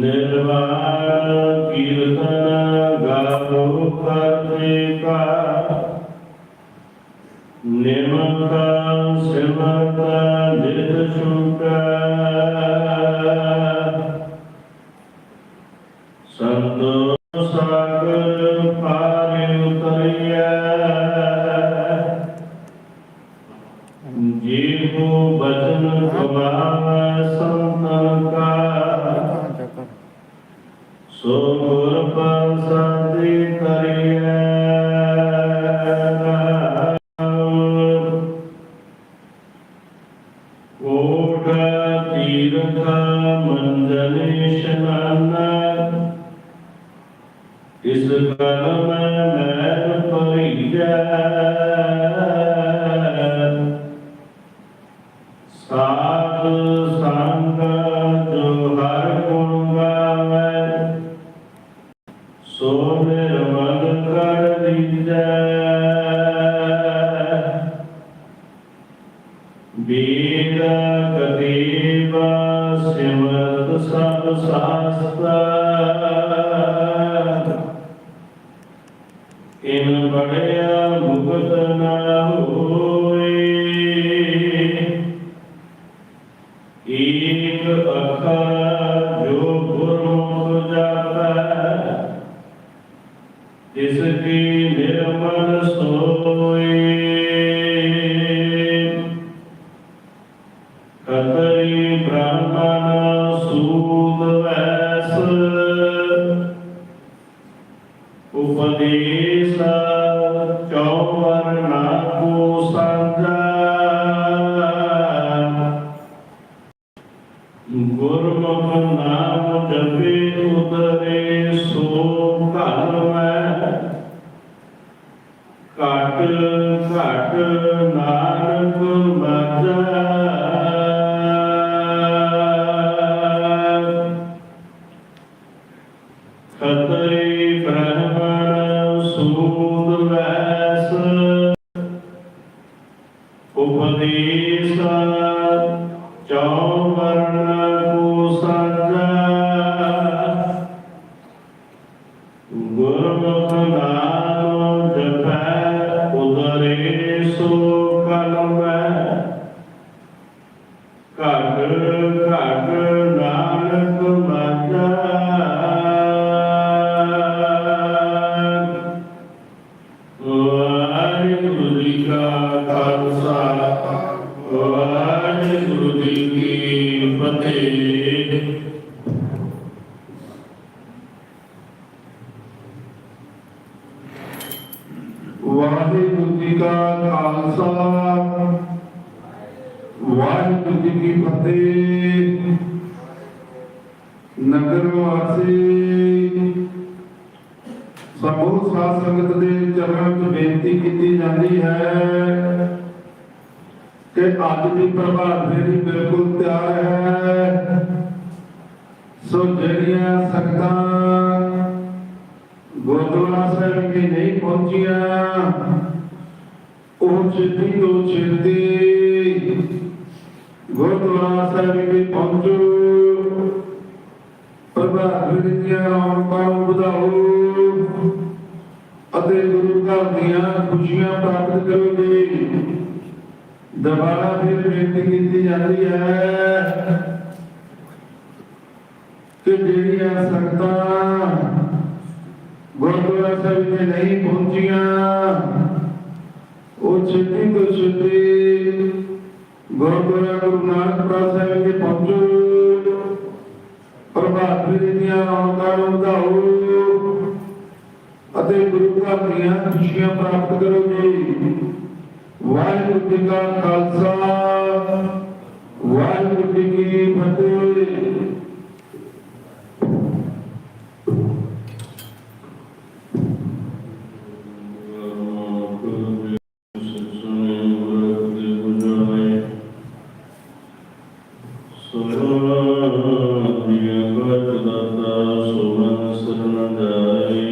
ਨਿਰਵਾਣ ਮੰਜ਼ਲ ਇਸ਼ਨਾਨਾ ਇਸ ਕਲਮ ਮੈਂ ਪਰਿਜੈ ਬੜਿਆ ਮੁਕਤ ਨਾ ਹੋਏ ਘਟ ਕਿ ਅੱਜ ਦੀ ਪ੍ਰਭਾਤ ਫੇਰੀ ਬਿਲਕੁਲ ਤਿਆਰ ਹੈ। ਸੋ ਜਿਹੜੀਆਂ ਸੰਗਤਾਂ ਗੁਰਦੁਆਰਾ ਸਾਹਿਬ ਕੇ ਨਹੀਂ ਪਹੁੰਚੀਆਂ, ਉਹ ਛੇਤੀ ਤੋਂ ਛੇਤੀ ਗੁਰਦੁਆਰਾ ਸਾਹਿਬ ਕੇ ਪਹੁੰਚੋ। ਪ੍ਰਭਾਤ ਫੇਰੀ ਦੀਆਂ ਰੌਣਕਾਂ ਨੂੰ ਵਧਾਓ ਅਤੇ ਗੁਰੂ ਘਰ ਦੀਆਂ ਖੁਸ਼ੀਆਂ ਪ੍ਰਾਪਤ ਕਰੋਗੇ। ਦੁਬਾਰਾ ਫਿਰ ਬੇਨਤੀ ਕੀਤੀ ਜਾਂਦੀ ਹੈ ਕਿ ਜਿਹੜੀਆਂ ਸੰਗਤਾਂ ਗੁਰਦੁਆਰਾ ਸਾਹਿਬ ਤੇ ਨਹੀਂ ਪਹੁੰਚੀਆਂ, ਉਹ ਛੇਤੀ ਤੋਂ ਛੇਤੀ ਗੁਰਦੁਆਰਾ ਗੁਰੂ ਨਾਨਕ ਸਾਹਿਬ ਤੇ ਪਹੁੰਚੋ ਪ੍ਰਭਾਤ ਦੀਆਂ ਰੌਣਕਾਂ ਨੂੰ ਵਧਾਓ ਅਤੇ ਗੁਰੂ ਘਰ ਦੀਆਂ ਖੁਸ਼ੀਆਂ ਪ੍ਰਾਪਤ ਕਰੋ ਜੀ। ਵਾਹਿਗੁਰੂ ਜੀ ਕਾ ਖਾਲਸਾ ਵਾਹਿਗੁਰੂ ਜੀ ਕੀ ਫਤਿਹ। ਚੰਗਾ ਖਾਇ ਘਰ ਦਸ ਕੀਤ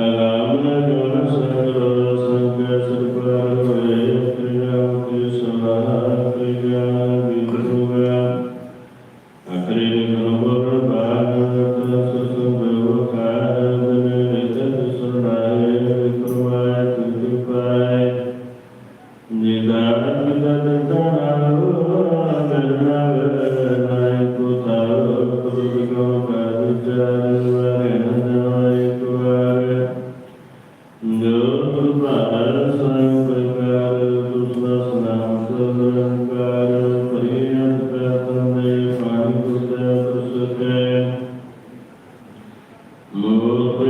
ਰਾਮ ਜੋਨ ਸੰਗਰ ਸੰਗ ਸਰਕਾਰ move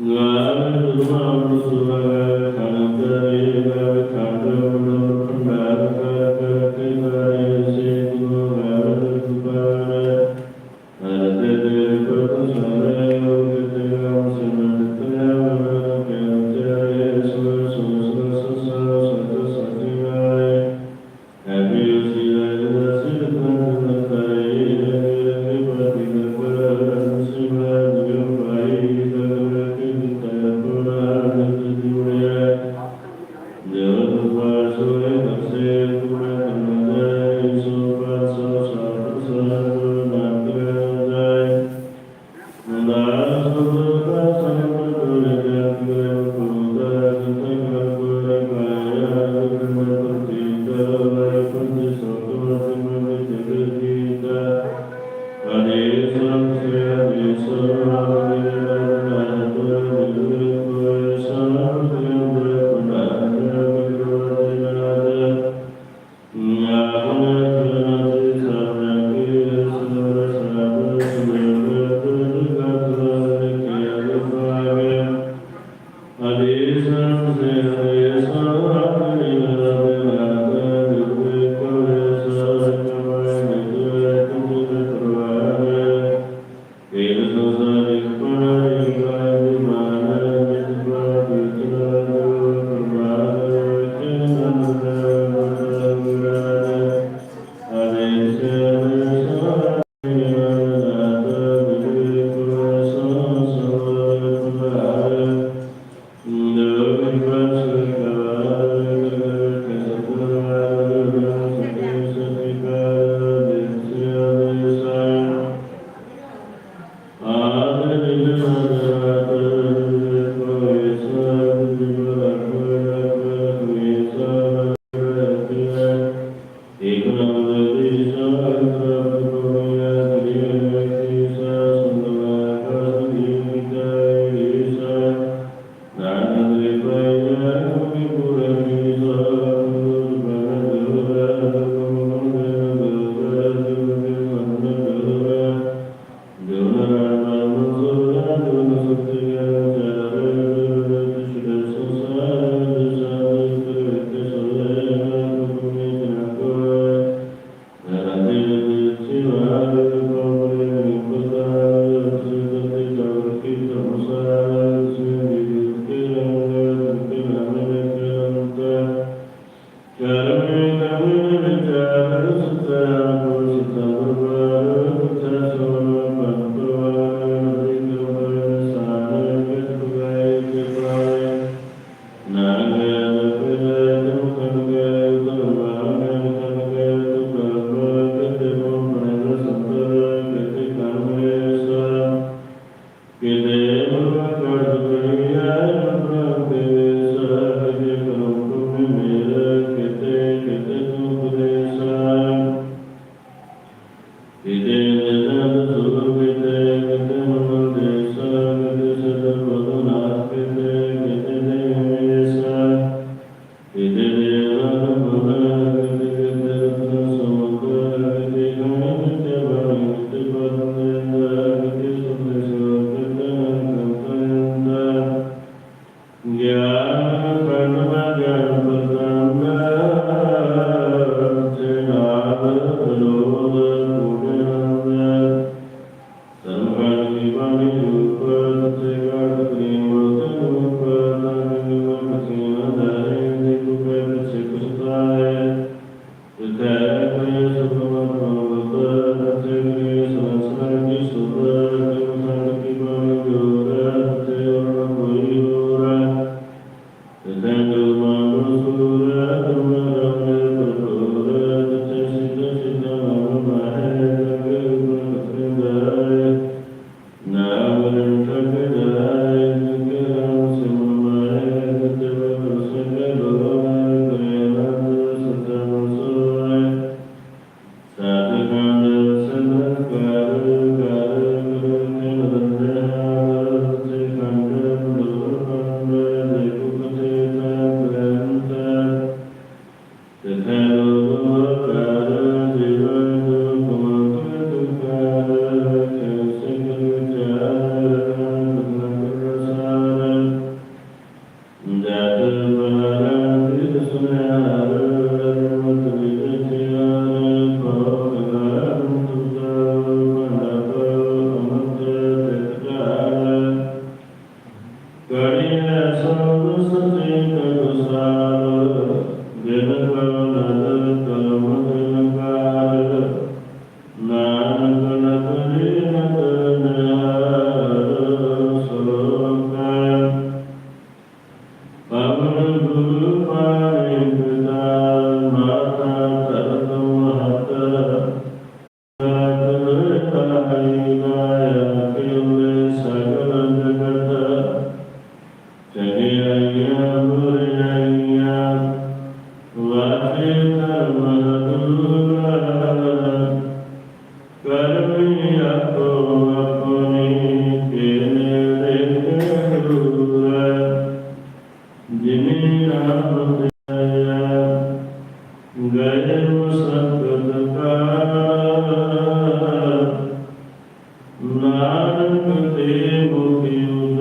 ਗਾਰ ਤੁਮਾਂ ਸੁਵਾ ਖੰਡ ਰੇ ਗਾਰ ਖੰਡ ਨਾਨਕ ਤੇ ਮੁਖੀ